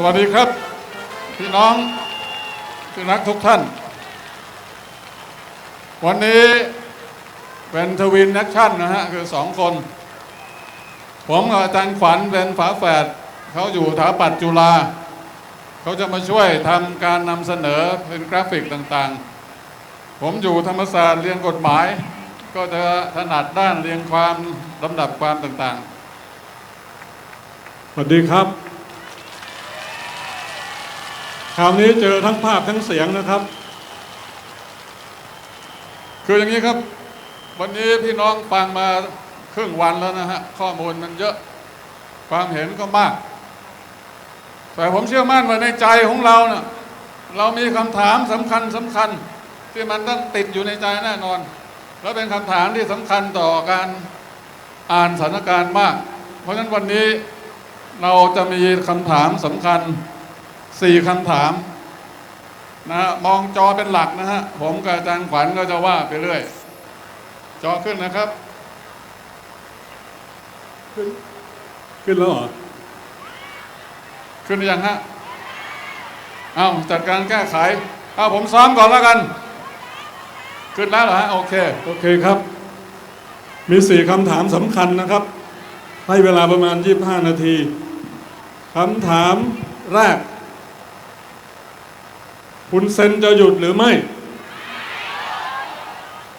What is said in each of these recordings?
สวัสดีครับ พี่น้องที่รักทุกท่าน วันนี้เป็นทวินแอคชั่นนะฮะ คือสองคน ผมกับอาจารย์ขวัญเป็นฝาแฝดเขาอยู่ถาปัดจุฬาเขาจะมาช่วยทำการนำเสนอเป็นกราฟิกต่างๆ ผมอยู่ธรรมศาสตร์เรียนกฎหมาย ก็จะถนัดด้านเรียงความลำดับความต่างๆ สวัสดีครับ คราวนี้เจอทั้งภาพทั้งเสียงนะครับ คืออย่างนี้ครับ วันนี้พี่น้องฟังมาครึ่งวันแล้วนะฮะข้อมูลมันเยอะความเห็นก็มาก แต่ผมเชื่อมั่นว่าในใจของเราเนะ่ะเรามีคำถามสำคัญสำคัญที่มันต้องติดอยู่ในใจแน่นอน แล้วเป็นคำถามที่สำคัญต่อการอ่านสถานการณ์มาก เพราะฉะนั้นวันนี้เราจะมีคำถามสำคัญ สี่คำถามนะฮะมองจอเป็นหลักนะฮะ ผมกับอาจารย์ขวัญก็จะว่าไปเรื่อย จอขึ้นนะครับขึ้นแล้วเหรอ ขึ้นหรือยังฮะ เอาจัดการแก้ไข เอาผมซ้อมก่อนแล้วกัน ขึ้นแล้วเหรอฮะ โอเค โอเคครับ มีสี่คำถามสำคัญนะครับ ให้เวลาประมาณ 25 นาทีคำถามแรก คุณเซนจะหยุดหรือไม่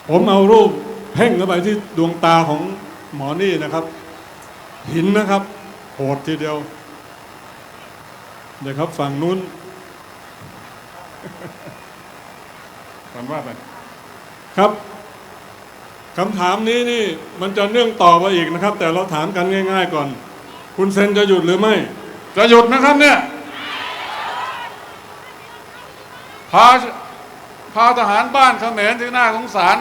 ผมเอารูปเพ่งเข้าไปที่ดวงตาของหมอนี่นะครับ หินนะครับโหดทีเดียวเดี๋ยวครับฝั่งนู้นก่อนว่าไปครับคำถามนี้นี่มันจะเนื่องต่อไปอีกนะครับ แต่เราถามกันง่าย ๆ ก่อน คุณเซนจะหยุดหรือไม่ จะหยุดนะครับเนี่ย พาพาทหารบ้านเขมรที่หน่าสงสาร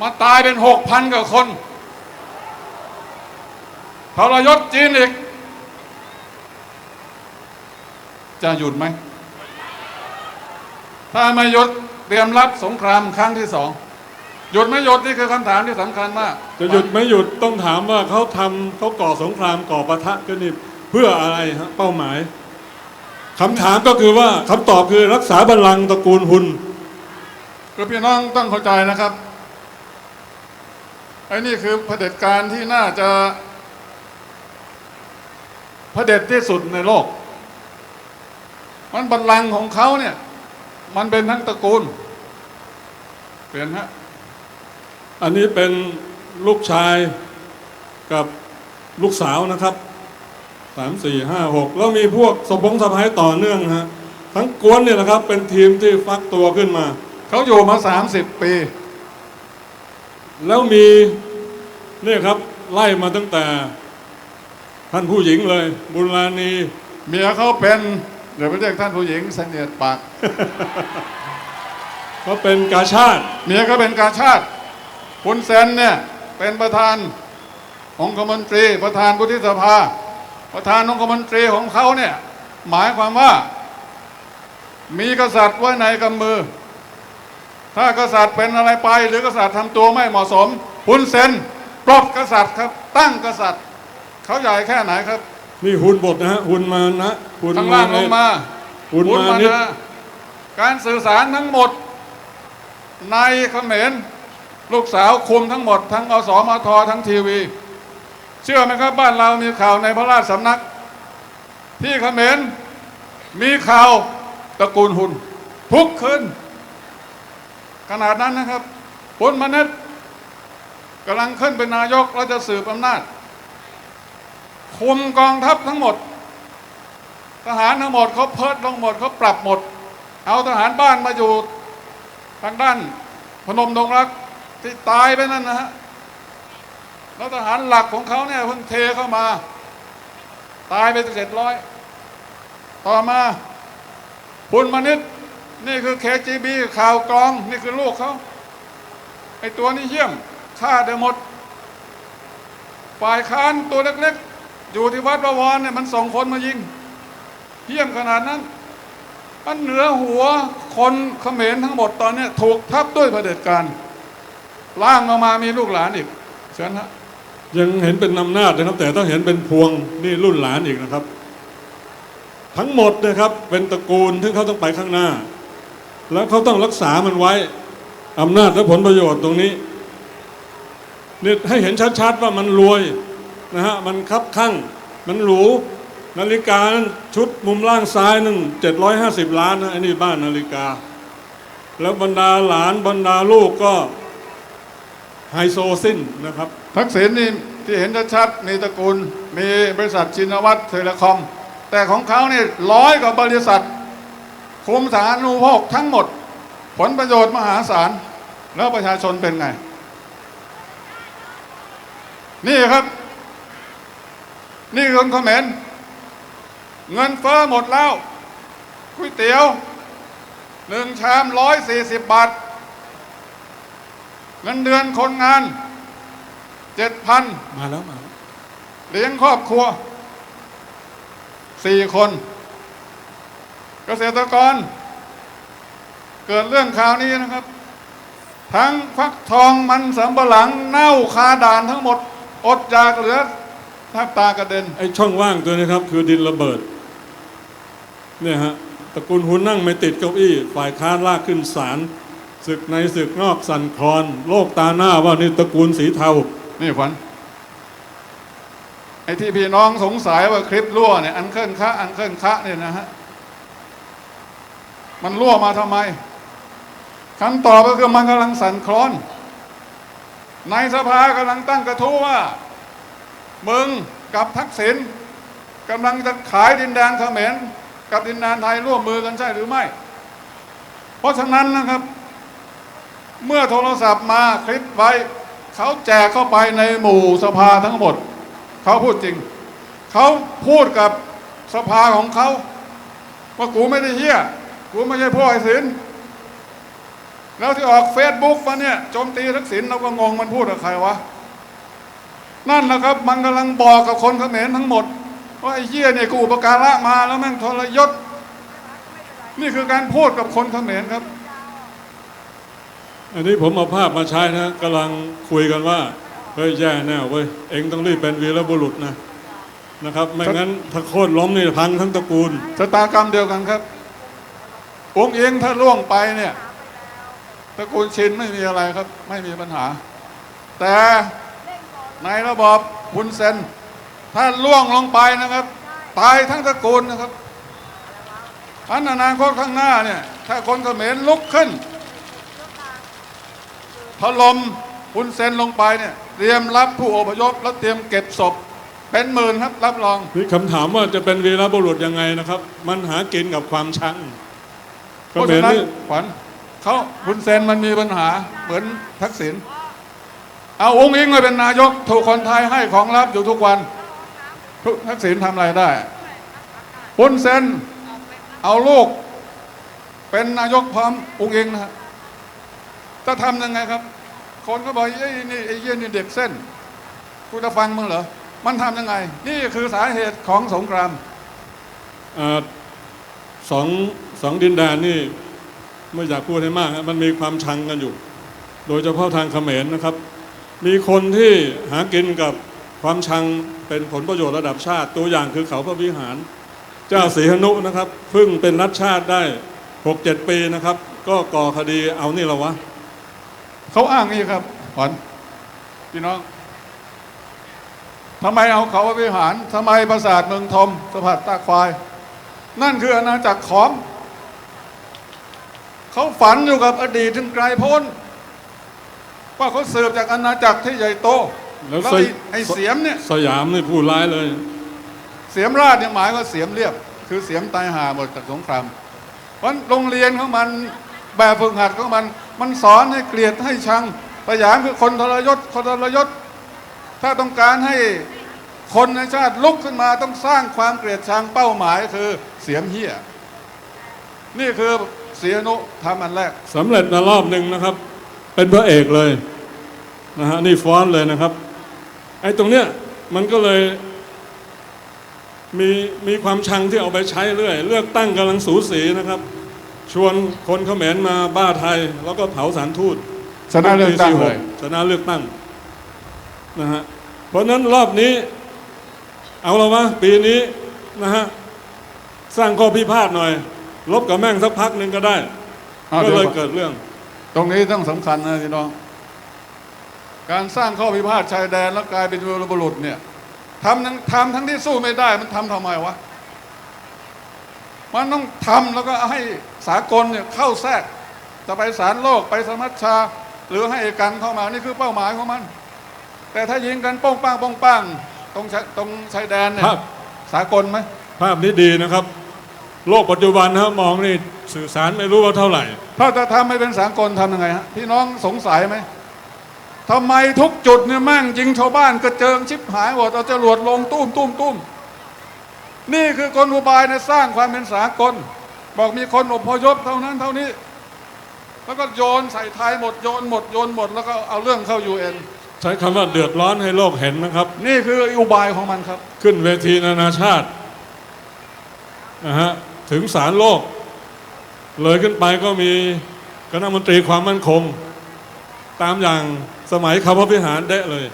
มาตายเป็นหกพันกว่าคนทรยศจีนอีก จะหยุดไหม ถ้าไม่หยุดเตรียมรับสงครามครั้งที่สองหยุดไม่หยุดนี่คือคำถามที่สำคัญมาก จะหยุดไม่หยุดต้องถามว่าเขาทำเขาก่อสงครามก่อปะทะกันนี่เพื่ออะไรฮะเป้าหมาย คำถามก็คือว่าคำตอบคือรักษาบัลลังก์ตระกูลหุนคือพี่น้องต้องเข้าใจนะครับไอ้นี่คือเผด็จการที่น่าจะเผด็จที่สุดในโลก มันบัลลังก์ของเขาเนี่ย มันเป็นทั้งตระกูล เปลี่ยนฮะอันนี้เป็นลูกชายกับลูกสาวนะครับ สามสี่ห้าหกแล้วมีพวกสมพงสะพ้ายต่อเนื่องฮะทั้งกวนเนี่ยนะครับเป็นทีมที่ฟักตัวขึ้นมา เขาอยู่มาสามสิบปี แล้วมีเนี่ยครับไล่มาตั้งแต่ ท่านผู้หญิงเลย บุญราณีเมียเขาเป็นเดี๋ยวไปเรียกท่านผู้หญิงเสนียดปากเขาเป็นกาชาติ เมียก็เป็นกาชาติคุณเซนเนี่ยเป็นประธานองคมนตรีประธานวุฒิสภา ประธานองคมนตรีของเขาเนี่ยหมายความว่า มีกษัตริย์ไว้ในกำมือ ถ้ากษัตริย์เป็นอะไรไป หรือกษัตริย์ทำตัวไม่เหมาะสมคุณเซนปลดกษัตริย์ครับ ตั้งกษัตริย์ เขาใหญ่แค่ไหนครับ นี่หุ่นบทนะฮะหุ่นมานะหุ่นข้างล่างลงมาหุ่นคุณมามานิดนะการสื่อสารทั้งหมด ในเขมรลูกสาวคุมทั้งหมด ทั้งอสมททั้งทีวี เชื่อไหมครับบ้านเรามีข่าวในพระราชสำนัก ที่เขมรมีข่าวตระกูลหุนทุกคืนขนาดนั้นนะครับคุณมนัสกำลังขึ้นเป็นนายกแล้วจะสืบอำนาจ คุมกองทัพทั้งหมด ทหารทั้งหมดเขาเพิดลงหมดเขาปรับหมด เอาทหารบ้านมาอยู่ทางด้านพนมดงรักที่ตายไปนั่นนะฮะ แล้วทหารหลักของเขาเนี่ยเพิ่งเทเข้ามา ตายไปเจ็ดร้อยต่อมาคุณมนิตนี่คือ KGB ข่าวกรอง นี่คือลูกเขาไอตัวนี้เยี่ยมฆ่าได้หมด ฝ่ายค้านตัวเล็กๆ อยู่ที่วัดประวรเนี่ยมันส่งคนมายิงเยี่ยมขนาดนั้นอันเหนือหัวคนเขมรทั้งหมดตอนนี้ถูกทับด้วยเผด็จการล่างลงมามีลูกหลานอีกเชิญฮะ ยังเห็นเป็นอำนาจนะครับ แต่ต้องเห็นเป็นพวงนี่รุ่นหลานอีกนะครับ ทั้งหมดนะครับเป็นตระกูลที่เขาต้องไปข้างหน้า แล้วเขาต้องรักษามันไว้อำนาจและผลประโยชน์ตรงนี้เนี่ยให้เห็นชัดๆว่ามันรวยนะฮะมันคับข้างมันหรูนาฬิกานั้นชุดมุมล่างซ้ายนั่น750ล้านนะไอ้นี่บ้านนาฬิกา แล้วบรรดาหลานบรรดาลูกก็ ไฮโซสิ้นนะครับ ทักษิณนี่ที่เห็นชัดๆมีตระกูลมีบริษัทชินวัตรเทเลคอม แต่ของเขาเนี่ยร้อยกว่าบริษัท คุมสารณูปโภคทั้งหมด ผลประโยชน์มหาศาล แล้วประชาชนเป็นไง นี่ครับ นี่คนเขมรเงินเฟ้อหมดแล้วก๋วยเตี๋ยวหนึ่งชามร้อยสี่สิบบาท เงินเดือนคนงานเจ็ดพันมาแล้วมาแล้วเลี้ยงครอบครัวสี่คน เกษตรกร เกิดเรื่องข่าวนี้นะครับ ทั้งฟักทองมันสำปะหลังเน่าคาด่านทั้งหมด อดจากเหลือแทบตากระเด็น ไอ้ช่องว่างตัวนี้ครับ คือดินระเบิด เนี่ยฮะตระกูลหุนนั่งไม่ติดเก้าอี้ ฝ่ายค้านลากขึ้นศาล ศึกในศึกนอกสันคลอนโลกตาหน้าว่านี่ตระกูลสีเทา นี่ขวัญไอ้ที่พี่น้องสงสัยว่าคลิปรั่วเนี่ยอันเคลื่อนคะอันเคลื่อนคะเนี่ยนะฮะมันรั่วมาทำไมคำตอบก็คือมันกำลังสั่นคลอน ในสภากำลังตั้งกระทู้ว่า มึงกับทักษิณกำลังจะขายดินแดนเขมรกับดินแดนไทยร่วมมือกันใช่หรือไม่ เพราะฉะนั้นนะครับ เมื่อโทรศัพท์มาคลิปไว้ เขาแจกเข้าไปในหมู่สภาทั้งหมด เขาพูดจริง เขาพูดกับสภาของเขาว่ากูไม่ได้เฮี้ย กูไม่ใช่พวกไอ้ศิลแล้วที่ออกเฟซบุ๊กมาเนี่ยโจมตีทักษิณเราก็งงมันพูดกับใครวะ นั่นแหละครับ มันกำลังบอกกับคนเขมรทั้งหมด ว่าไอ้เหี้ยเนี่ยกูอุปการะมาแล้วแม่งทรยศ นี่คือการพูดกับคนเขมรครับ อันนี้ผมเอาภาพมาใช้นะกำลังคุยกันว่าเฮ้ยแย่แน่เว้ยเองต้องรีบเป็นวีรบุรุษนะนะครับ ไม่งั้นถ้าโค่นล้มนี่พังทั้งตระกูลชะตากรรมเดียวกันครับ องค์เองถ้าล่วงไปเนี่ยตระกูลชินไม่มีอะไรครับ ไม่มีปัญหา แต่ในระบอบพุนเซนถ้าล่วงลงไปนะครับ ตายทั้งตระกูลนะครับอันอนาคตข้างหน้าเนี่ย ถ้าคนเขมรลุกขึ้น ถล่มพุนเซนลงไปเนี่ยเตรียมรับผู้อพยพแล้วเตรียมเก็บศพ เป็นหมื่นครับรับรองนี่คำถามว่าจะเป็นวีรบุรุษยังไงนะครับ มันหากินกับความชังเพก็ราะเหม็ฉะนนั้นนี่ขวัญเขาคุณเซนมันมีปัญหาเหมือนทักษิณเอาองค์อิงมาเป็นนายกถูกคนไทยให้ของรับอยู่ทุกวันทุกทักษิณทำอะไรได้คุณเซนเอาลูกเป็นนายกพร้อมองค์อิงนะฮะ จะทำยังไงครับ คนก็บอกไอ้นี่ไอ้เยี่ยนี่เด็กเส้นกูจะฟังมึงเหรอ มันทำยังไง นี่คือสาเหตุของสงครามอสองสองดินแดนนี่ไม่อยากพูดให้มากมันมีความชังกันอยู่ โดยเฉพาะทางเขมรนะครับ มีคนที่หากินกับความชังเป็นผลประโยชน์ระดับชาติ ตัวอย่างคือเขาพระวิหาร เจ้าศรีหนุนะครับเพิ่งเป็นรัฐชาติได้หกเจ็ดปีนะครับ ก็ก่อคดีเอานี่ละวะ เขาอ้างนี่ครับขวัญพี่น้องทำไมเอาเขาไปวิหารทำไมปราสาทเมืองทมสะพัดตาควาย นั่นคืออาณาจักรขอมเขาฝันอยู่กับอดีตถึงไกลโพ้นว่าเขาสืบจากอาณาจักรที่ใหญ่โต แล้วแล้วสไอ้ยไอ้เสียมเนี่ย สยามนี่ผู้ร้ายเลย เสียมราชเนี่ยหมายว่าเสียมเรียบ คือเสียมตายหาหมดจากสงคราม เพราะโรงเรียนของมันแบบฝึกหัดของมัน มันสอนให้เกลียดให้ชังสยามคือคนทรยศคนทรยศ ถ้าต้องการให้คนในชาติลุกขึ้นมาต้องสร้างความเกลียดชังเป้าหมายคือเสียมเฮียนี่คือเสียนุทำอันแรกสำเร็จมารอบหนึ่งนะครับ เป็นพระเอกเลยนะฮะนี่ฟ้อนเลยนะครับไอ้ตรงเนี้ยมันก็เลยมีมีความชังที่เอาไปใช้เรื่อย เลือกตั้งกำลังสูสีนะครับ ชวนคนเขมรมาบ้าไทย แล้วก็เผาสารทูตชนะเลือกตั้งเลยชนะเลือกตั้งนะฮะเพราะฉะนั้นรอบนี้ เอาละวะปีนี้นะฮะสร้างข้อพิพาทหน่อย ลบกับแม่งสักพักหนึ่งก็ได้อ้าวก็เดี๋ยวเลยเกิดเรื่อง ตรงนี้ต้องสำคัญนะพี่น้องการสร้างข้อพิพาทชายแดนแล้วกลายเป็นวีรบุรุษเนี่ยทำทั้งทำทั้งที่สู้ไม่ได้มันทำทำไมวะ มันต้องทำแล้วก็ให้สากลเนี่ยเข้าแทรกจะไปศาลโลกไปสมัชชา หรือให้เอกกันเข้ามานี่คือเป้าหมายของมัน แต่ถ้ายิงกันป้องป้างป้องป้างตรงชายตรงชายแดนเนี่ยครับสากลไหมภาพนี้ดีนะครับ โลกปัจจุบันนะมองนี่สื่อสารไม่รู้ว่าเท่าไหร่ ถ้าจะทำให้เป็นสากลทำยังไงฮะพี่น้องสงสัยไหมทำไมทุกจุดเนี่ยแม่งยิงชาวบ้านกระเจิงชิบหายหมดเอาจรวดลงตุ้มตุ้มตุ้ม นี่คือกลอุบายในสร้างความเป็นสากล บอกมีคนอพยพเท่านั้นเท่านี้ แล้วก็โยนใส่ไทยหมดโยนหมดโยนหมด แล้วก็เอาเรื่องเข้ายูเอ็นใช้คำว่าเดือดร้อนให้โลกเห็นนะครับ นี่คืออุบายของมันครับ ขึ้นเวทีนานาชาตินะฮะถึงศาลโลก เลยขึ้นไปก็มีคณะมนตรีความมั่นคง ตามอย่างสมัยคำพระพิหารเดะเลย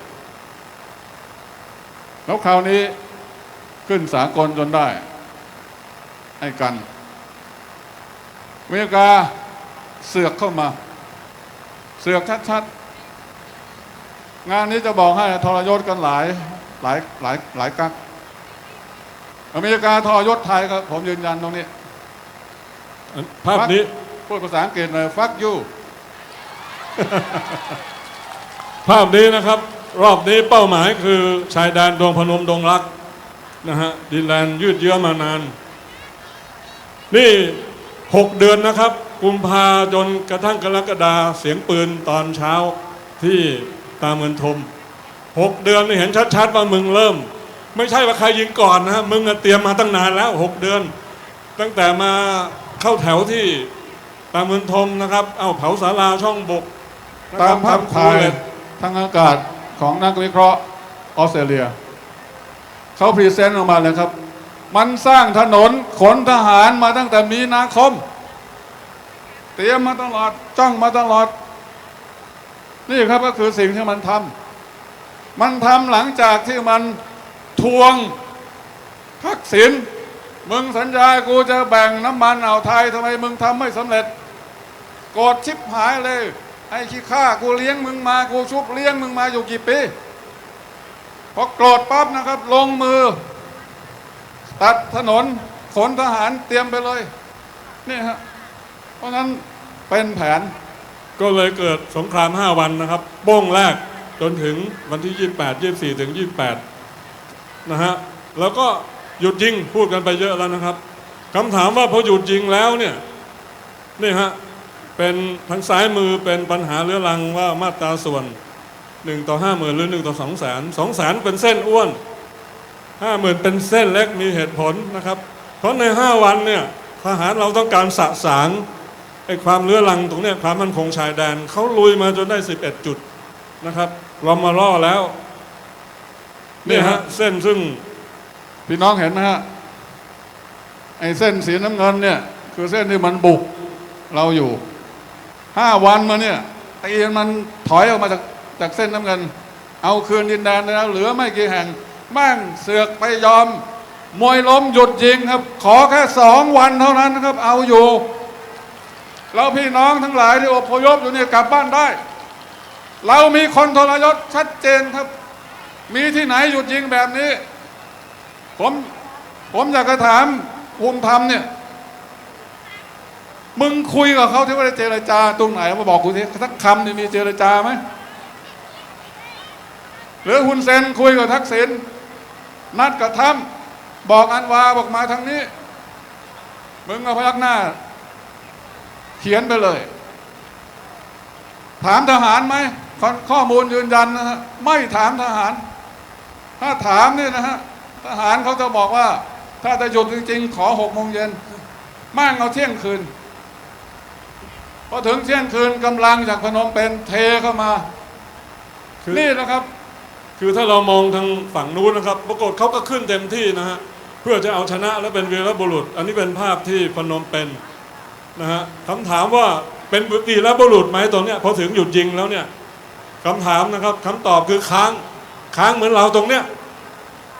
แล้วคราวนี้ ขึ้นสากลจนได้ไอ้กันอเมริกาเสือกเข้ามา เสือกชัดๆ งานนี้จะบอกให้ทรยศกันหลายหลายหลายหลายกักอเมริกาทรยศไทยครับ ผมยืนยันตรงนี้ ภาพนี้พูดภาษาอังกฤษหน่อย fuck you ภาพนี้นะครับ รอบนี้เป้าหมายคือชายแดนดงพนมดงรัก นะฮะดินแดนยืดเยื้อมานาน นี่หกเดือนนะครับ กุมภาจนกระทั่งกรกฎาเสียงปืนตอนเช้าที่ตาเมือนทมหกเดือนเห็นชัดๆว่ามึงเริ่ม ไม่ใช่ว่าใครยิงก่อนนะมึงเตรียมมาตั้งนานแล้วหกเดือน ตั้งแต่มาเข้าแถวที่ตาเมือนทมนะครับ เอาเผาศาลาช่องบกตามภาพทำถ่ายทางอากาศของนักวิเคราะห์ออสเตรเลีย เขาพรีเซนต์ออกมาเลยครับ มันสร้างถนนขนทหารมาตั้งแต่มีนาคม เตรียมมาตลอดจ้องมาตลอด นี่ครับก็คือสิ่งที่มันทำมันทำหลังจากที่มันทวงทักษิณมึงสัญญากูจะแบ่งน้ำมันอ่าวไทยทำไมมึงทำไม่สำเร็จโกรธชิบหายเลย ไอ้ขี้ข้ากูเลี้ยงมึงมา กูชุบเลี้ยงมึงมาอยู่กี่ปี อโกรธปั๊บนะครับ ลงมือ ตัดถนนขนทหารเตรียมไปเลยนี่ฮะเพราะงั้นเป็นแผนก็เลยเกิดสงคราม 5 วันนะครับโป้งแรกจนถึงวันที่ 28 24 ถึง 28 นะฮะ แล้วก็หยุดยิงพูดกันไปเยอะแล้วนะครับคำถามว่าพอหยุดยิงแล้วเนี่ยนี่ฮะเป็นทางซ้ายมือเป็นปัญหาเรื้อรังว่ามาตราส่วน 1ต่อ5 0,000หรือ1ต่อ2 0 0 0 0 0 2แสนเป็นเส้นอ้วน50,000เป็นเส้นเล็กมีเหตุผลนะครับ เพราะใน5วันเนี่ยทหารเราต้องการสะสางไอ้ความเลื้อรังตรงเนี้ยความมั่นคงชายแดนเขาลุยมาจนได้11จุดนะครับ เรามาล่อแล้วเนี่ยฮะเส้นซึ่งพี่น้องเห็นไหมฮะไอ้เส้นสีน้ำเงินเนี่ยคือเส้นที่มันบุกเราอยู่ห้าวันมาเนี่ยตีมันถอยออกมาจาก จากเส้นน้ำเงิน เอาคืนดินแดนแล้วเหลือไม่กี่แห่งแม่งเสือกไปยอม มวยล้มหยุดยิงครับ ขอแค่สองวันเท่านั้นครับ เอาอยู่ แล้วพี่น้องทั้งหลายที่อพยพอยู่เนี่ยกลับบ้านได้ เรามีคนทรยศชัดเจนครับ มีที่ไหนหยุดยิงแบบนี้ ผมผมอยากจะถามภูมิธรรมเนี่ยมึงคุยกับเขาที่ว่าได้เจรจาตรงไหนมาบอกกูทีสักคำนี่มีเจรจาไหม หรือคุณเซนคุยกับทักษิณนัดกับทำบอกอันวาบอกมาทางนี้ มึงเอาพยักหน้า เขียนไปเลย ถามทหารไหมขอข้อมูลยืนยันนะฮะไม่ถามทหาร ถ้าถามเนี่ยนะฮะทหารเขาจะบอกว่า ถ้าจะหยุดจริง ๆ ขอหกโมงเย็นมั่งเอาเที่ยงคืนพอถึงเที่ยงคืนกำลังจากพนมเป็นเทเข้ามาคือนี่นะครับ คือถ้าเรามองทางฝั่งนู้นนะครับ ปรากฏเขาก็ขึ้นเต็มที่นะฮะเพื่อจะเอาชนะและเป็นวีรบุรุษ อันนี้เป็นภาพที่พนมเป็นนะฮะคำถามว่าเป็นวีรบุรุษไหมตรงเนี้ยพอถึงหยุดยิงแล้วเนี่ยคำถามนะครับคำตอบคือค้างค้างเหมือนเราตรงเนี้ย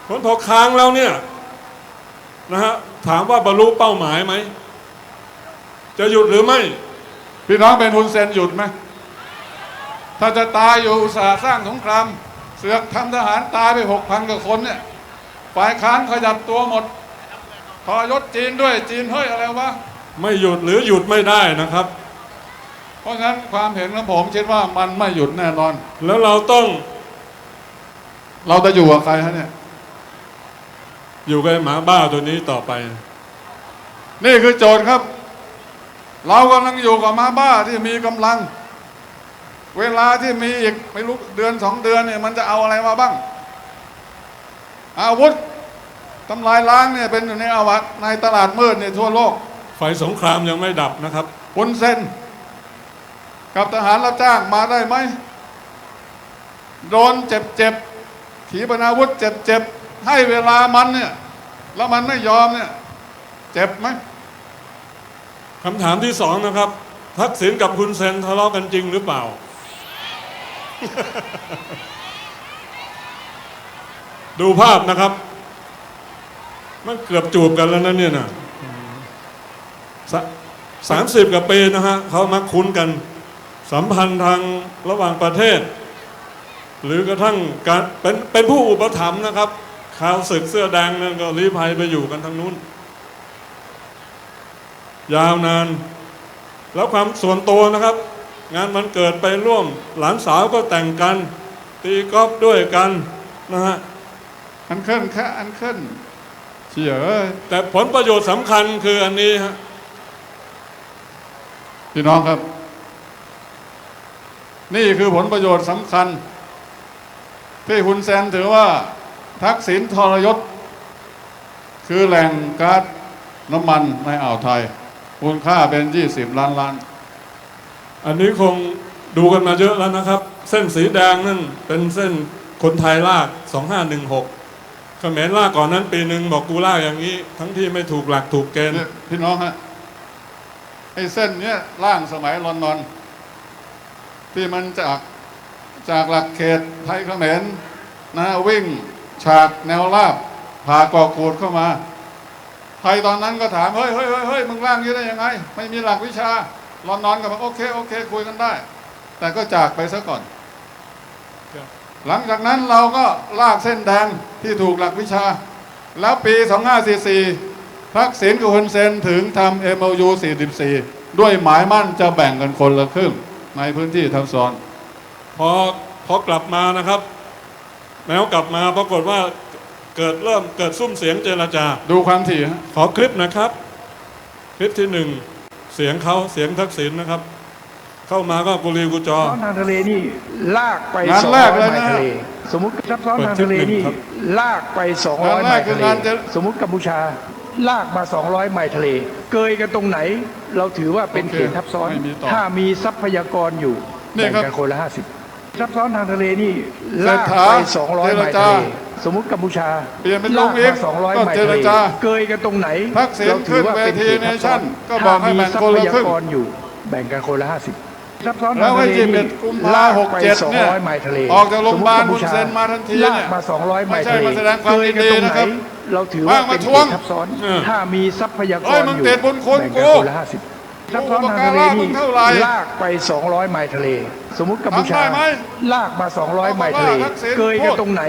ผลพอค้างแล้วเนี่ยนะฮะถามว่าบรรลุเป้าหมายไหม จะหยุดหรือไม่ พี่น้องเป็นฮุนเซนหยุดไหม ถ้าจะตายอยู่อุตสาห์สร้างสงคราม เสือกทำทหารตายไปหกพันกว่าคนเนี่ยฝ่ายค้านขยับตัวหมดพอยศจีนด้วยจีนเฮ้ยอะไรวะไม่หยุดหรือหยุดไม่ได้นะครับ เพราะฉะนั้นความเห็นของผมคิดว่ามันไม่หยุดแน่นอน แล้วเราต้อง เราจะอยู่กับใครฮะเนี่ย อยู่กับไอ้หมาบ้าตัวนี้ต่อไป นี่คือโจทย์ครับ เรากำลังอยู่กับมาบ้าที่มีกำลัง เวลาที่มีอีกไม่รู้เดือนสองเดือนเนี่ยมันจะเอาอะไรมาบ้าง อาวุธทำลายล้างเนี่ยเป็นอยู่ในอาวัตในตลาดมืดในทั่วโลกไฟสงครามยังไม่ดับนะครับปุนเซนกับทหารรับจ้างมาได้ไหมโดนเจ็บเจ็บๆขีปนาวุธเจ็บเจ็บๆให้เวลามันเนี่ยแล้วมันไม่ยอมเนี่ยเจ็บไหมคำถามที่สองนะครับ ทักษิณกับคุณเซนทะเลาะกันจริงหรือเปล่า ดูภาพนะครับ มันเกือบจูบกันแล้วนะเนี่ยนะสามสิบกว่าปีนะฮะเขามักคุ้นกัน สัมพันธ์ทางระหว่างประเทศ หรือกระทั่งการเป็นเป็นผู้อุปถัมภ์นะครับข่าวศึกเสื้อแดงนั่นก็รีภัยไปอยู่กันทางนู้น ยาวนาน แล้วความส่วนตัวนะครับ งานมันเกิดไปร่วม หลานสาวก็แต่งกัน ตีกอล์ฟด้วยกันนะฮะอันเคลื่อนแค่อันเคลื่อนเฉียเอ้ยแต่ผลประโยชน์สำคัญคืออันนี้ฮะพี่น้องครับ นี่คือผลประโยชน์สำคัญ ที่คุณแซนถือว่าทักษิณทรยศ คือแหล่งก๊าซน้ำมันในอ่าวไทยมูลค่าเป็น 20 ล้านล้าน อันนี้คงดูกันมาเยอะแล้วนะครับ เส้นสีแดงนั่นเป็นเส้นคนไทยลาก 2516เขมรลากก่อนนั้นปีหนึ่งบอกกูลากอย่างนี้ ทั้งที่ไม่ถูกหลักถูกเกณฑ์พี่น้องฮะไอ้เส้นเนี้ยล่างสมัยลอนดอน ที่มันจากจากหลักเขตไทยเขมรนะวิ่งฉากแนวราบผ่ากอกูดเข้ามา ไทยตอนนั้นก็ถาม เฮ้ยเฮ้ยเฮ้ยเฮ้ยมึงล่างนี้ได้ยังไง ไม่มีหลักวิชา ลอนดอนก็บอกโอเคโอเค คุยกันได้ แต่ก็จากไปซะก่อนครับหลังจากนั้นเราก็ลากเส้นแดงที่ถูกหลักวิชา แล้วปี 2544ทักษิณกับฮุนเซนถึงทำ MOU 44 ด้วยหมายมั่นจะแบ่งกันคนละครึ่งในพื้นที่ทับซ้อนพอพอกลับมานะครับแม้วกลับมาปรากฏว่าเกิดเริ่มเกิดซุ้มเสียงเจรจา ดูความถี่ฮะขอคลิปนะครับ คลิปที่หนึ่ง เสียงเขาเสียงทักษิณนะครับ เข้ามาก็กุลีกุจอซับซ้อนทางทะเลนี่ลากไปงานสองแรร้กอยเลยไมนะล์ทะเลสมมติซับซ้อนทางทะเลนี่เปิดคลิปหนึ่งครับลากไป200งานไมแรกล์คือทะเลงานจะ สมมติกัมพูชา ลากมา200ไมล์ทะเล เกยกันตรงไหน เราถือว่าเป็นโอเคเขตทับซ้อน ไม่มีต่อถ้ามีทรัพยากรอยู่นี่แบ่งครับ กันคนละ50 ซับซ้อนทางทะเลนี่เศรลาษกฐาไป200ไมล์เจรจาทะเลสมมติกัมพูชาเปลี่ยนเป็นลลางกเองมา200ก็ไมล์เจทะรเลจาเกยกันตรงไหนทักษิณเราถือว่าเป็นเขตทับซ้อนขึ้นเวที Nation ก็บอกให้แบ่งคนละครึ่งถ้ามีทรัพยากรอยู่แบ่งกันคนละ50ซับซ้อนทางแล้วไอ้ทะเลที่เป็นี่นกุมภาลากหกไปเจ็ดเนี่ย200ไมล์ทะเลออกจากโรงพยาบาลสมมุติคุณเซ็นมาทันทีลากเนี่ยมา200ไมล์ทะเลไม่ใช่มาแสดงความยินดีเกยกัตรงนะครับไหเราถือว่าว่างมาเป็นทเขวงตทับซ้อนเออถ้ามีทรัพยากเฮ้รยมึงอยู่ติดบุญคุณแบ่งกูกันคนละ50ซับ ซ้อนทางทะเลมึนี่งเท่าไหร่ลากไป 200 ไมล์ทะเล สมมุติกัมพูชาทำได้ไหมลากมา 200 ไมล์ทะเลบอกว่าทักษิณเกยกันพูดตรงไหน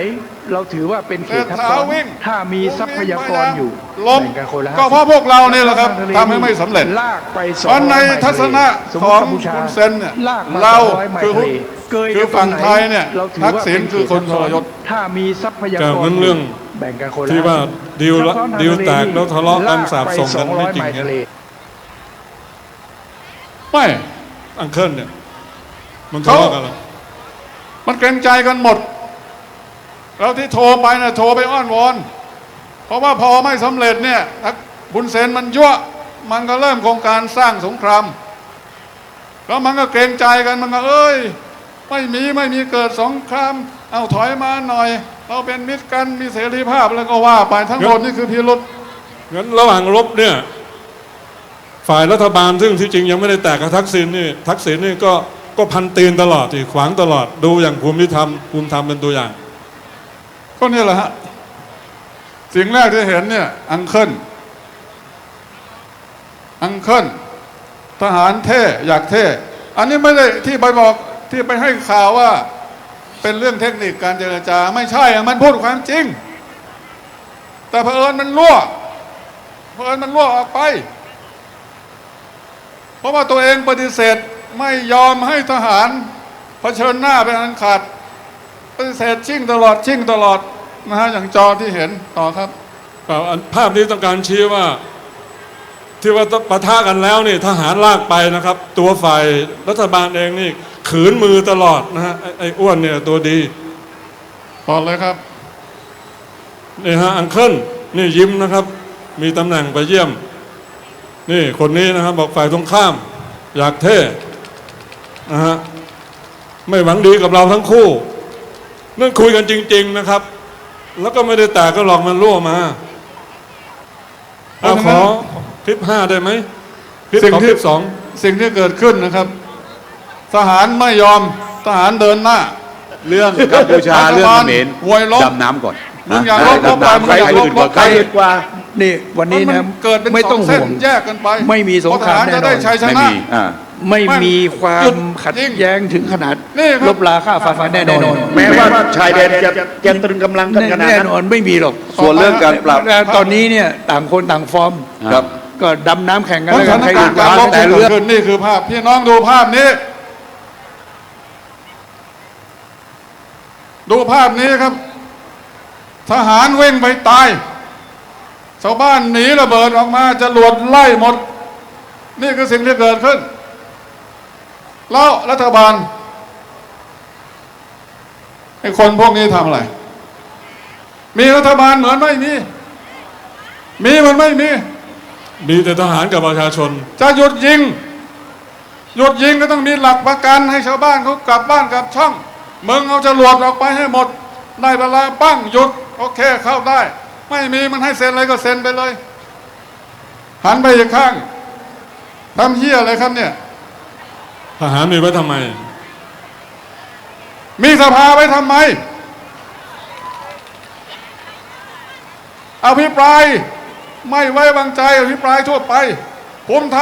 เราถือว่าเป็นเขตทับเศรษซ้ฐาอนวิ่งถ้ามีทรัพยากรอยู่ล้มแบ่งกันคนละก็เพราะพวกเราเนี่ยแหละครับทางทะเลทำให้ไม่สำเร็จลากไปเพราะใน200ไมล์ทัศนะสมขมุอติงกัมพูชาคุณเซนเนี่ยลากมาเรา200ไมล์คือทะเลเกยคือกันตรฝั่งไหนไทยเนี่ยเราถือทักว่าษิณเป็นคือคนทรยศถ้ามีทรัพยาแต่กรมันเรื่องแบ่งกันคนละที่ว่า50ดีลละซับซ้อนทางดีลทะเแตกแล้วทะเลาะกันลสาบส่งกันไม่จริงป200ไล์ทะเล ไม่อังเคิลเนี่ย มันทะเลาะกันแล้วมันเกรงใจกันหมด แล้วที่โทรไปนะโทรไปอ้อนวอน เพราะว่าพอไม่สำเร็จเนี่ยทักบุญเซนมันยั่วมันก็เริ่มโครงการสร้างสงคราม แล้วมันก็เกรงใจกันมันก็เอ้ย ไม่มีไม่มีเกิดสงคราม เอาถอยมาหน่อย เราเป็นมิตรกันมีเสรีภาพแล้วก็ว่าไปทั้งหมดนี่คือพิรุษงั้นระหว่างรบเนี่ย ฝ่ายรัฐบาลซึ่งที่จริงยังไม่ได้แตกกับทักษิณนี่ทักษิณนี่ก็ก็พันตีนตลอดที่ขวางตลอดดูอย่างภูมิธรรมภูมิธรรมเป็นตัวอย่าง ก็เนี่ยแหละฮะสิ่งแรกที่เห็นเนี่ยอังเคิลอังเคิลทหารเท่อยากเท่ อันนี้ไม่ได้ที่ไปบอกที่ไปให้ข่าวว่า เป็นเรื่องเทคนิคการเจรจา ไม่ใช่มันพูดความจริง แต่เผอิญมันรั่วเผอิญมันรั่วออกไป เพราะว่าตัวเองปฏิเสธไม่ยอมให้ทหารเผชิญหน้าเป็นอันขาดปฏิเสธชิ่งตลอดชิ่งตลอดนะฮะอย่างจอที่เห็นต่อครับเปล่าอันภาพนี้ต้องการชี้ว่าที่ว่าปะทะกันแล้วนี่ทหารลากไปนะครับ ตัวฝ่ายรัฐบาลเองนี่ขืนมือตลอดนะฮะไอ้ไอ้อ้วนเนี่ยตัวดีต่อเลยครับนี่ฮะอังเคิลนี่ยิ้มนะครับ มีตำแหน่งไปเยี่ยม นี่คนนี้นะครับบอกฝ่ายตรงข้าม อยากเท่นะฮะไม่หวังดีกับเราทั้งคู่นั่นคุยกันจริง ๆนะครับ แล้วก็ไม่ได้แตกก็หลอกมันรั่วมาเอาขอคลิปห้าได้ไหมคลิปสิ่งของที่คลิปสองสิ่งที่เกิดขึ้นนะครับ ทหารไม่ยอมทหารเดินหน้า เรื่องกัมพูชารัฐบาลเรื่องเขมรหวยลบดำน้ำก่อนมึงอยากนะลบลบไปดำมึงน้ำใครอยากลบอื่นกว่าลบใครไปอื่นกว่า นี่วันนี้มันะเกิดเป็นไม่สต้อองงเส้นห่วงแยกกันไป ไม่มีสงครามเพะทหจะแน่นอนได้ชัยชไม่นะมีอ่าไม่มีความหยุดขัดยิงแย้งถึงขนาดนี่ครับลบลาค่าฟันแน่นอนแม้ว่าชายแดนจะจะตรึงกำลังกันขนาดแน่นั้นนอนไม่มีหรอกส่วนเรื่องการปรับแต่ตอนนี้เนี่ยต่างคนต่างฟอร์มครับ ก็ดำน้ำแข่งกันเพราะแล้วสกัถานนใครการณ์การรบแต่ที่เรืเกิอดขึ้นนี่คือภาพพี่น้องดูภาพนี้ ดูภาพนี้ครับ ทหารวิ่งไปตาย ชาวบ้านหนีระเบิดออกมาจะหลวดไล่หมด นี่คือสิ่งที่เกิดขึ้น แล้วรัฐบาลไอ้คนพวกนี้ทำอะไร มีรัฐบาลเหมือนไม่มี มีเหมันไม่มี มีแต่ทหารกับประชาชน จะหยุดยิง หยุดยิงก็ต้องมีหลักประกันให้ชาวบ้านเขากลับบ้านกลับช่องมึงเอาจรวดออกไปให้หมด ได้เวลาปั้งหยุด โอเคเข้าได้ ไม่มีมันให้เซ็นอะไรก็เซ็นไปเลย หันไปอีกข้างทำเฮียอะไรครับเนี่ยทหารมีไว้ทำไม มีสภาไว้ทำไม อภิปรายไม่ไว้วางใจอภิปรายทั่วไป ผมท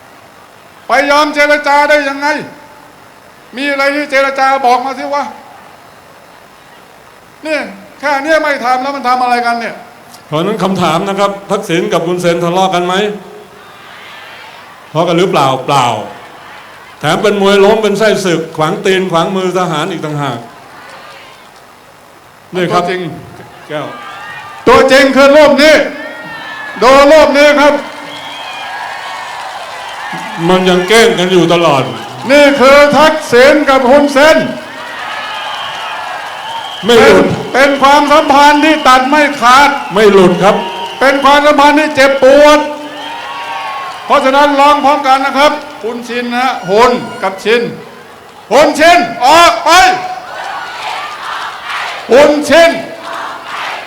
ำไปยอมเจรจาได้ยังไง มีอะไรที่เจรจาบอกมาสิวะเนี่ย แค่เนี้ยไม่ทำแล้วมันทำอะไรกันเนี่ย เพราะฉะนั้นคำถามนะครับ ทักษิณกับคุณเซนทะเลาะกันไหมทะเลาะกันหรือเปล่าเปล่า แถมเป็นมวยล้มเป็นไส้ศึก ขวางตีนขวางมือทหารอีกต่างหากนี่ครับตัวจริง แก้วตัวจริงคือรูปนี้ดูรูปนี้ครับ มันยังเก้งกันอยู่ตลอด นี่คือทักษิณกับฮุนเซน ไม่หเป็นลุด เป็นความสัมพันธ์ที่ตัดไม่ขาด ไม่หลุดครับ เป็นความสัมพันธ์ที่เจ็บปวด เพราะฉะนั้นลองพร้อมกันนะครับ คุณชินนะฮะหุนกับชินหุนชินออกไปหุนชิน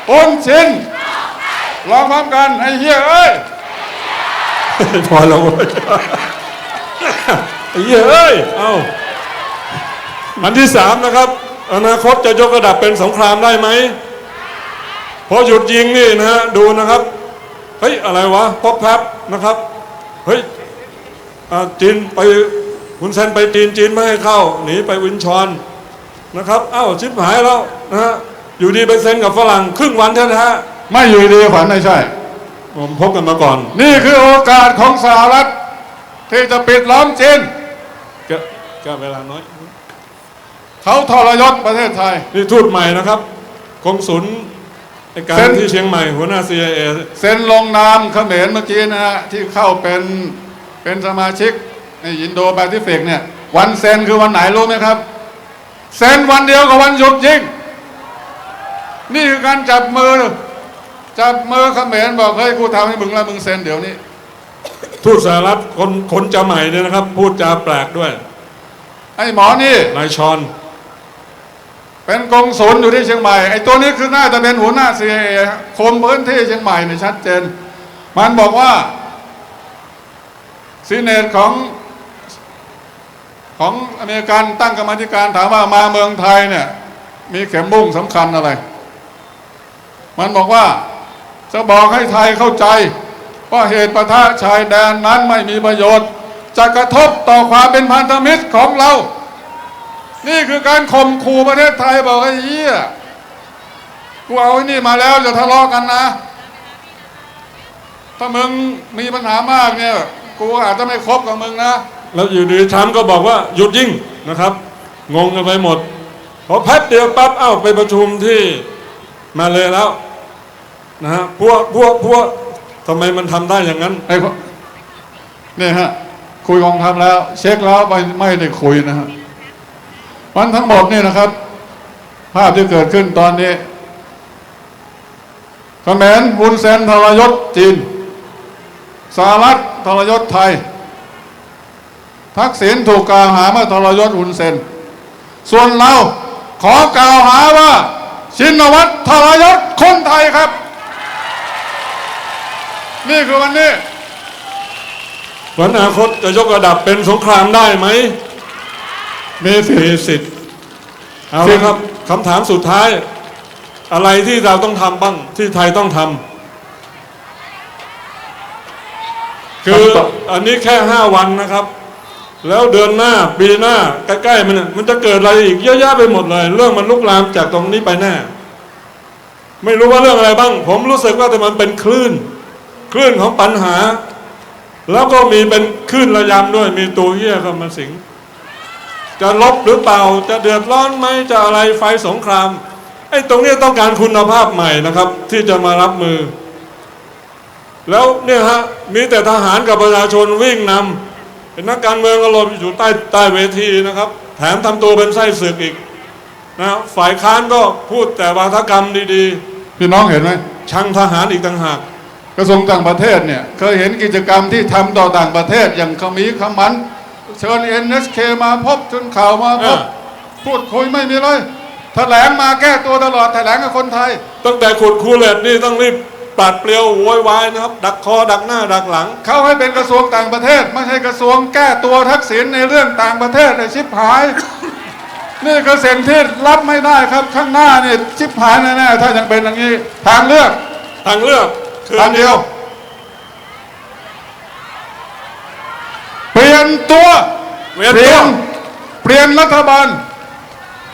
หุนชินลองพร้อมกันไอ้เหี้ยเอ้ยพอแล้วเว้ยไอ้เหี้ยเอ้ย เอาอันที่สามนะครับ อนาคตจะยกระดับเป็นสงครามได้ไหมพอหยุดยิงนี่นะฮะดูนะครับเฮ้ยอะไรวะพบแพับนะครับเฮ้ยอ่าจีนไปคุณเซนไปจีนจีนไม่ให้เข้าหนีไปวินชอนนะครับเอ้าชิบหายแล้วนะฮะอยู่ดีไปเซ็นกับฝรั่งครึ่งวันแท้ไม่อยู่ดีขวัญไม่ใช่ๆผมพบกันมาก่อน นี่คือโอกาสของสหรัฐที่จะปิดล้อมจีนแกแกเวลาน้อย เขาทรยศประเทศไทย นี่ทูตใหม่นะครับกงสุลไอ้การเซ็น ที่เชียงใหม่หัวหน้า CIA เซ็นลงนามเขมรเมื่อกี้นะฮะที่เข้าเป็นเป็นสมาชิกในอินโดแปซิฟิกเนี่ย วันเซ็นคือวันไหนรู้ไหมครับ เซ็นวันเดียวกับวันหยุดยิงนี่คือการจับมือ จับมือเขมรบอกเฮ้ยกูทำให้มึงแล้วมึงเซ็นเดี๋ยวนี้ ทูตสหรัฐคนคนจะใหม่เนี่ยนะครับ พูดจาแปลกด้วย ไอ้หมอนี่ นายชอน เป็นกองสุลอยู่ที่เชียงใหม่ไอ้ตัวนี้คือน่าจะเป็นหัวหน้า CIA คมพื้นที่เชียงใหม่เนี่ยชัดเจน มันบอกว่าซีเนตของของอเมริกันตั้งกรรมธิการถามว่ามาเมืองไทยเนี่ยมีเข็มบุ้งสำคัญอะไร มันบอกว่าจะบอกให้ไทยเข้าใจ ว่าเหตุประทะชายแดนนั้นไม่มีประโยชน์ จะกระทบต่อความเป็นพันธมิตรของเรา นี่คือการข่มขู่ประเทศไทยบอกไอ้เหี้ยกูเอาไอ้นี่มาแล้วจะทะเลาะกันนะ ถ้ามึงมีปัญหามากเนี่ย กูอาจจะไม่คบกับมึงนะ แล้วอยู่ดีทรัมป์ก็บอกว่าหยุดยิงนะครับ งงกันไปหมดพอแป๊บเดียวปั๊บเอ้าไปประชุมที่มาเลยแล้วนะฮะพวกพวกพวกทำไมมันทำได้อย่างนั้นไอ้พวกนี่ฮะคุยกองทัพแล้ว เช็คแล้วไม่ไม่ได้คุยนะฮะ มันทั้งหมดนี่นะครับ ภาพที่เกิดขึ้นตอนนี้เขมรวุนเซนทรยศจีนสหรัฐทรยศไทย ทักษิณถูกกล่าวหาว่าทรยศวุนเซน ส่วนเราขอกล่าวหาว่า ชินวัตรทรยศคนไทยครับ นี่คือวันนี้วันอนาคตจะยกระดับเป็นสงครามได้ไหม มีสิทมีธิ์สิทธิ์เอาสิละทธิ์ครับคำถามสุดท้าย อะไรที่เราต้องทำบ้างที่ไทยต้องทำคืออันนี้แค่ห้าวันนะครับ แล้วเดือนหน้าปีหน้าใกล้ๆมันน่ะมันจะเกิดอะไรอีกเยอะแยะไปหมดเลย เรื่องมันลุกลามจากตรงนี้ไปแน่ ไม่รู้ว่าเรื่องอะไรบ้าง ผมรู้สึกว่าแต่มันเป็นคลื่น คลื่นของปัญหา แล้วก็มีเป็นคลื่นระยำด้วย มีตัวเหี้ยเข้ามาสิง จะลบหรือเปล่าจะเดือดร้อนไหมจะอะไรไฟสงครามไอ้ตรงเนี้ยต้องการคุณภาพใหม่นะครับ ที่จะมารับมือ แล้วเนี่ยฮะมีแต่ทหารกับประชาชนวิ่งนำเป็นนักการเมืองก็หลบอยู่ใต้ใต้เวทีนะครับ แถมทำตัวเป็นไส้ศึกอีกนะฝ่ายค้านก็พูดแต่วาทกรรมดีพี่น้องเห็นไหมๆชังทหารอีกต่างหากกระทรวงต่างประเทศเนี่ยเคยเห็นกิจกรรมที่ทำต่อต่างประเทศอย่างขมีขมัน เชิญ NSK มาพบชนข่าวมาพบอ่าพูดคุยไม่มีเลย แถลงมาแก้ตัวตลอด แถลงกับคนไทย ตั้งแต่ขุดคูเลตนี่ต้องรีบปลัดเปลี่ยวโวยวายนะครับ ดักคอดักหน้าดักหลัง เขาให้เป็นกระทรวงต่างประเทศ ไม่ใช่กระทรวงแก้ตัวทักษิณในเรื่องต่างประเทศไอ้ชิบหาย นี่คือสิ่งที่รับไม่ได้ครับข้างหน้านี่ชิบหายแน่ๆถ้ายังเป็นอย่างนี้ ทางเลือก ทางเลือกคือทางเดียว เปลี่ยนตัวเวียนเปลี่ตัยวนเปลี่ยนรัฐบาล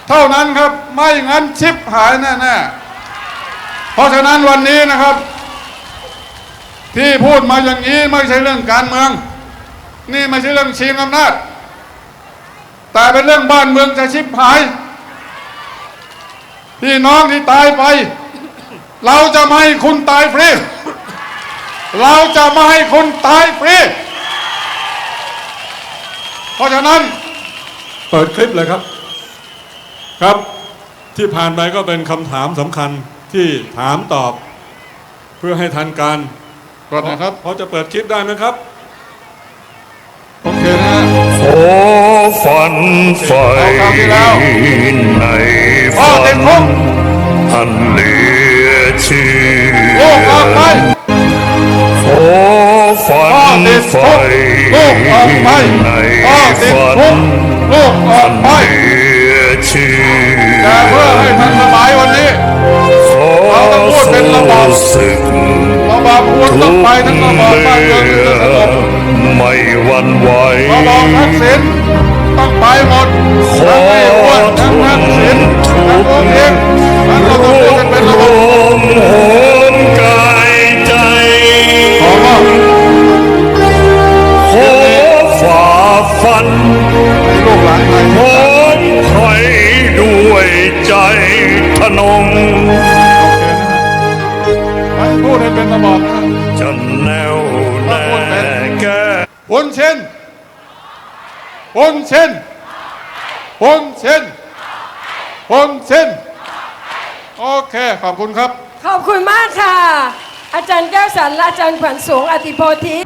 เท่านั้นครับ ไม่งั้นชิบหายแน่ๆ เพราะฉะนั้นวันนี้นะครับ ที่พูดมาอย่างนี้ไม่ใช่เรื่องการเมือง นี่ไม่ใช่เรื่องชิงอำนาจ แต่เป็นเรื่องบ้านเมืองจะชิบหาย พี่น้องที่ตายไป เราจะไม่ให้คุณตายฟรี เราจะไม่ให้คุณตายฟรี เพราะฉะนั้นเปิดคลิปเลยครับครับ ที่ผ่านไปก็เป็นคำถามสำคัญที่ถามตอบ เพื่อให้ทันการกดนะครับพอจะเปิดคลิปได้ไหมครับ โอเคนะฮะ ขอฝันไฟเอาคราวที่แล้ว ในพ่อฝัติดนคุกอันเหลือเชื่อลูกออกไป ขอ ฝัพ่อนติดไฟลูกออกไปในพ่อติดฝัคุกลูกออกไปเหลือเชื่แต่เพื่อให้ทันสมัยวันนี้เราต้องพูดเป็นระบอบสึกระบอบควรต้องไปทั้งระบอบบ้านเมืองจะสงบไม่วันไหวระบอบทักษิณต้องไปหมดทั้งไอ้อ้วนทั้งทักษิณทั้งตัวเองทั้งระบบนี้จะเป็นระบบ นงไปพูดให้เป็นระบอบนะจะแน่วแน่แก้ปุนเช่นปุนเช่นปุนเช่นปุนเช่นโอเค ขอบคุณครับ ขอบคุณมากค่ะ อาจารย์แก้วสันและอาจารย์ขวัญสงฆ์อติโพธิ